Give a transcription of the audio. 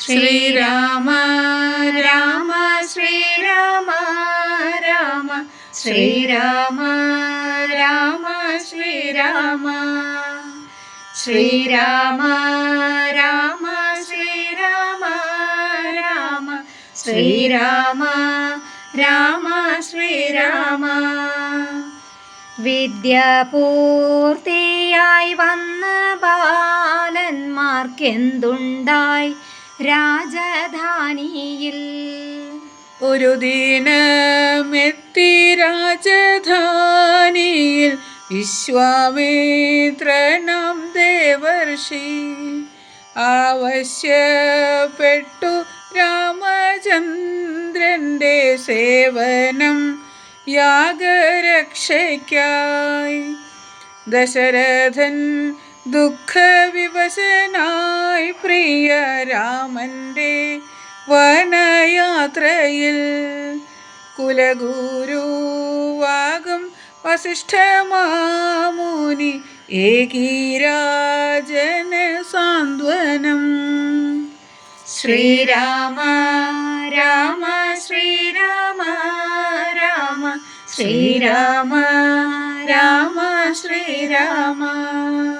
ശ്രീരാമ രാമ ശ്രീരാമ രാമ. ശ്രീരാമ രാമ ശ്രീരാമ. ശ്രീരാമ രാമ ശ്രീരാമ രാമ. ശ്രീരാമ രാമ ശ്രീരാമ. വിദ്യ പൂർത്തിയായി വന്ന ബാലന്മാർക്കെന്തുണ്ടായി? രാജധാനിയിൽ ഒരു ദിനമെത്തി രാജധാനിയിൽ വിശ്വാമിത്രനം ദേവർഷി ആവശ്യപ്പെട്ടു രാമചന്ദ്രന്റെ സേവനം യാഗരക്ഷയ്ക്കായി ദശരഥൻ ദുഃഖവിവശനായി പ്രിയ രാമന്റെ വനയാത്രയിൽ കുലഗുരുവാകും വസിഷ്ഠമാമുനി ഏകീരാജന സാന്ത്വനം. ശ്രീരാമ രാമ ശ്രീരാമ രാമ ശ്രീരാമ രാമ ശ്രീരാമ.